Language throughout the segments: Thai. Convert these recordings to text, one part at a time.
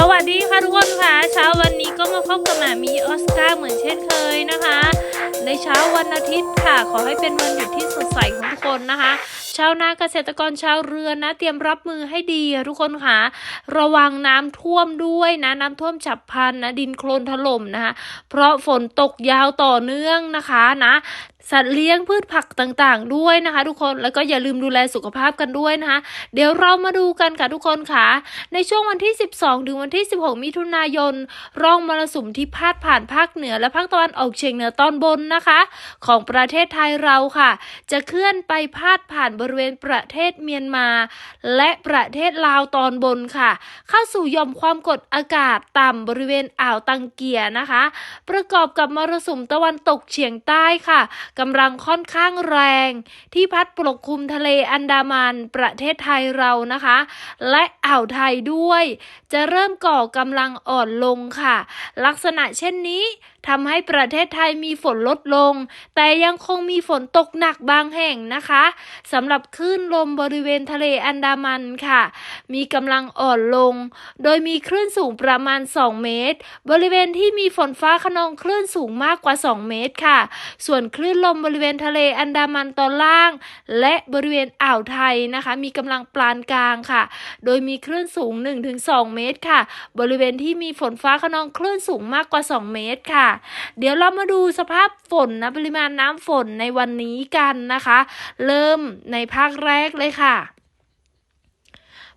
สวัสดีค่ะทุกคนค่ะเช้าวันนี้ก็มาพบกับหมามีออสการ์เหมือนเช่นเคยนะคะ ในเช้าวันอาทิตย์ค่ะ ขอให้เป็นวันหยุดที่สดใสของทุกคนนะคะชาวนาเกษตรกรชาวเรือนะเตรียมรับมือให้ดีอะทุกคนค่ะระวังน้ำท่วมด้วยนะ น้ำท่วมฉับพลันนะดินโคลนถล่มนะคะเพราะฝนตกยาวต่อเนื่องนะคะนะ สัตว์เลี้ยงพืชผักต่างๆ ด้วยนะคะ ทุกคนแล้วก็อย่าลืมดูแลสุขภาพกันด้วยนะคะ เดี๋ยวเรามาดูกันค่ะทุกคนค่ะ ในช่วงวันที่ 12 ถึงวันที่ 16 มิถุนายน ร่องมรสุมที่พาดผ่านภาคเหนือและภาคตะวันออกเฉียงเหนือตอนบนนะคะ ของประเทศไทยเราค่ะ จะเคลื่อนไปพาดผ่านบริเวณประเทศเมียนมา และประเทศลาวตอนบนค่ะ เข้าสู่ย่อมความกดอากาศต่ำบริเวณอ่าวตังเกียนะคะ ประกอบกับมรสุมตะวันตกเฉียงใต้ค่ะกำลังค่อนข้างแรง ที่พัดปกคลุมทะเลอันดามันประเทศไทยเรานะคะ และอ่าวไทยด้วย จะเริ่มก่อกำลังอ่อนลงค่ะ ลักษณะเช่นนี้ทำให้ประเทศไทยมีฝนลดลง แต่ยังคงมีฝนตกหนักบางแห่งนะคะสำหรับคลื่นลมบริเวณทะเลอันดามันค่ะ มีกำลังอ่อนลง โดยมีคลื่นสูงประมาณ 2 เมตร บริเวณที่มีฝนฟ้าขนองคลื่นสูงมากกว่า 2 เมตรค่ะ ส่วนคลื่นลมบริเวณทะเลอันดามันตอนล่าง และบริเวณอ่าวไทยนะคะ มีกำลังปานกลางค่ะ โดยมีคลื่นสูง 1-2 เมตรค่ะ บริเวณที่มีฝนฟ้าขนองคลื่นสูงมากกว่า 2 เมตรค่ะเดี๋ยวเรามาดูสภาพฝนนะปริมาณน้ำฝนในวันนี้กันนะคะ เริ่มในภาคแรกเลยค่ะ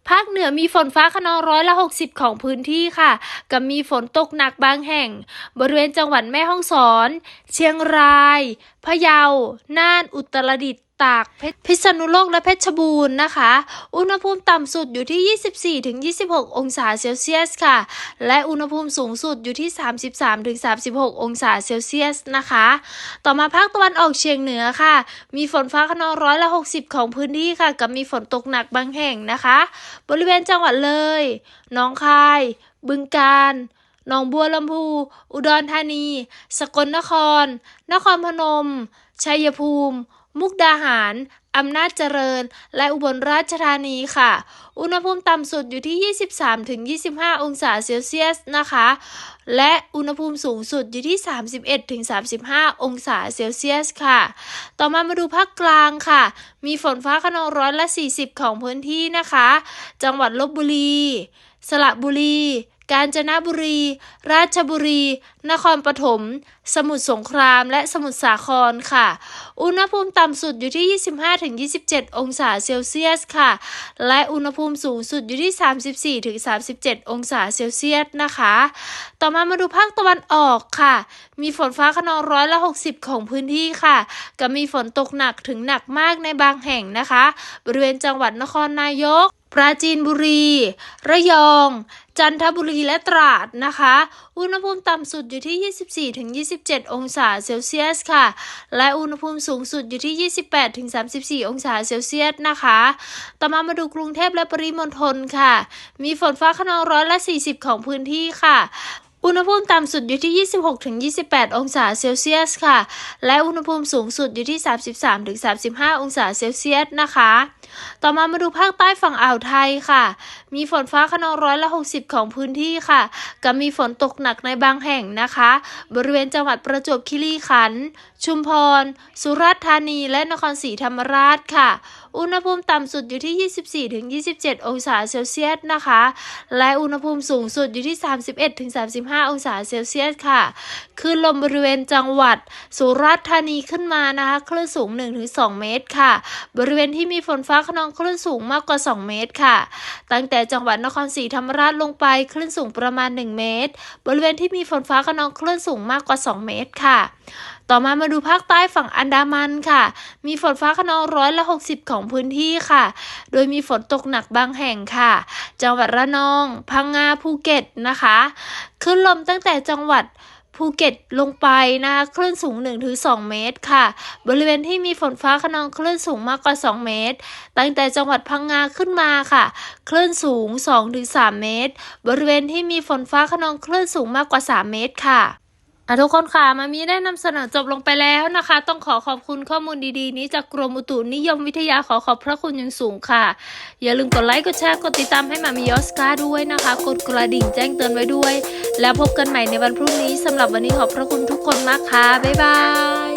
ภาคเหนือมีฝนฟ้าขนองร้อยละ 60 ของพื้นที่ค่ะ กับมีฝนตกหนักบางแห่ง บริเวณจังหวัดแม่ฮ่องสอน เชียงราย พะเยา น่าน อุตรดิตถ์ ตากพิษณุโลกและเพชรบูรณ์นะคะ อุณหภูมิต่ำสุดอยู่ที่ 24-26 องศาเซลเซียสค่ะ และอุณหภูมิสูงสุดอยู่ที่ 33-36 องศาเซลเซียสนะคะ ต่อมาภาคตะวันออกเฉียงเหนือค่ะ มีฝนฟ้าขนองร้อยละ 60 ของพื้นที่ค่ะ กับมีฝนตกหนักบางแห่งนะคะ บริเวณจังหวัดเลยหนองคาย บึงกาฬหนองบัวลำพู อุดรธานี สกลนคร นครพนม ชัยภูมิ มุกดาหาร อำนาจเจริญ และอุบลราชธานีค่ะ อุณหภูมิต่ำสุดอยู่ที่ 23-25 องศาเซลเซียสนะคะ และอุณหภูมิสูงสุดอยู่ที่ 31-35 องศาเซลเซียสค่ะ ต่อมามาดูภาคกลางค่ะ มีฝนฟ้าขนองร้อยละ 40 ของพื้นที่นะคะ จังหวัดลบบุรี สระบุรี กาญจนบุรี ราชบุรี นครปฐม สมุทรสงคราม และสมุทรสาครค่ะ อุณหภูมิต่ำสุดอยู่ที่ 25-27 องศาเซลเซียสค่ะ และอุณหภูมิสูงสุดอยู่ที่ 34-37 องศาเซลเซียสนะคะ ต่อมามาดูภาคตะวันออกค่ะ มีฝนฟ้าขนองร้อยละ 60 ของพื้นที่ค่ะ กับมีฝนตกหนักถึงหนักมากในบางแห่งนะคะ บริเวณจังหวัดนครนายก ปราจีนบุรี ระยอง จันทบุรีและตราดนะคะ อุณหภูมิต่ำสุดอยู่ที่ 24-27 องศาเซลเซียสค่ะ และอุณหภูมิสูงสุดอยู่ที่ 28-34 องศาเซลเซียสนะคะ ต่อมามาดูกรุงเทพและปริมณฑลค่ะ มีฝนฟ้าขนองร้อยละ 40 ของพื้นที่ค่ะอุณหภูมิต่ำสุดอยู่ที่ 26-28 องศาเซลเซียสค่ะ และอุณหภูมิสูงสุดอยู่ที่ 33-35 องศาเซลเซียสนะคะ ต่อมามาดูภาคใต้ฝั่งอ่าวไทยค่ะ มีฝนฟ้าขนองร้อยละ 60 ของพื้นที่ค่ะ กับมีฝนตกหนักในบางแห่งนะคะ บริเวณจังหวัดประจวบคีรีขันธ์ ชุมพร สุราษฎร์ธานี และนครศรีธรรมราชค่ะ อุณหภูมิต่ำสุดอยู่ที่ 24-27 องศาเซลเซียสนะคะ และอุณหภูมิสูงสุดอยู่ที่ 31-35 องศาเซลเซียสค่ะ คลื่นลมบริเวณจังหวัด สุราษฎร์ธานีขึ้นมานะคะ คลื่นสูง 1-2 เมตรค่ะ บริเวณที่มีฝนฟ้าขนองคลื่นสูงมากกว่า 2 เมตรค่ะ ตั้งแต่จังหวัดนครศรีธรรมราชลงไปคลื่นสูงประมาณ 1 เมตร บริเวณที่มีฝนฟ้าขนองคลื่นสูงมากกว่า 2 เมตรค่ะ ต่อมามาดูภาคใต้ฝั่งอันดามันค่ะ มีฝนฟ้าขนองร้อยละ60 ของพื้นที่ค่ะ โดยมีฝนตกหนักบางแห่งค่ะ จังหวัดระนอง พังงาภูเก็ตนะคะคลื่นลมตั้งแต่จังหวัด ภูเก็ตลงไปนะคะคลื่นสูง 1-2 เมตรค่ะ บริเวณที่มีฝนฟ้าขนองคลื่นสูงมากกว่า 2 เมตร ตั้งแต่จังหวัดพังงาขึ้นมาค่ะ คลื่นสูง 2-3 เมตร บริเวณที่มีฝนฟ้าขนองคลื่นสูงมากกว่า 3 เมตรค่ะอะ ทุกคนค่ะมามีได้นำเสนอจบลงไปแล้วนะคะ ต้องขอขอบคุณข้อมูลดีๆ นี้จากกรมอุตุนิยมวิทยาขอขอบพระคุณอย่างสูงค่ะ อย่าลืมกดไลค์กดแชร์กดติดตามให้มามียอสการ์ด้วยนะคะ กดกระดิ่งแจ้งเตือนไว้ด้วย แล้วพบกันใหม่ในวันพรุ่งนี้สำหรับวันนี้ขอบพระคุณทุกคนมากค่ะบ๊ายบาย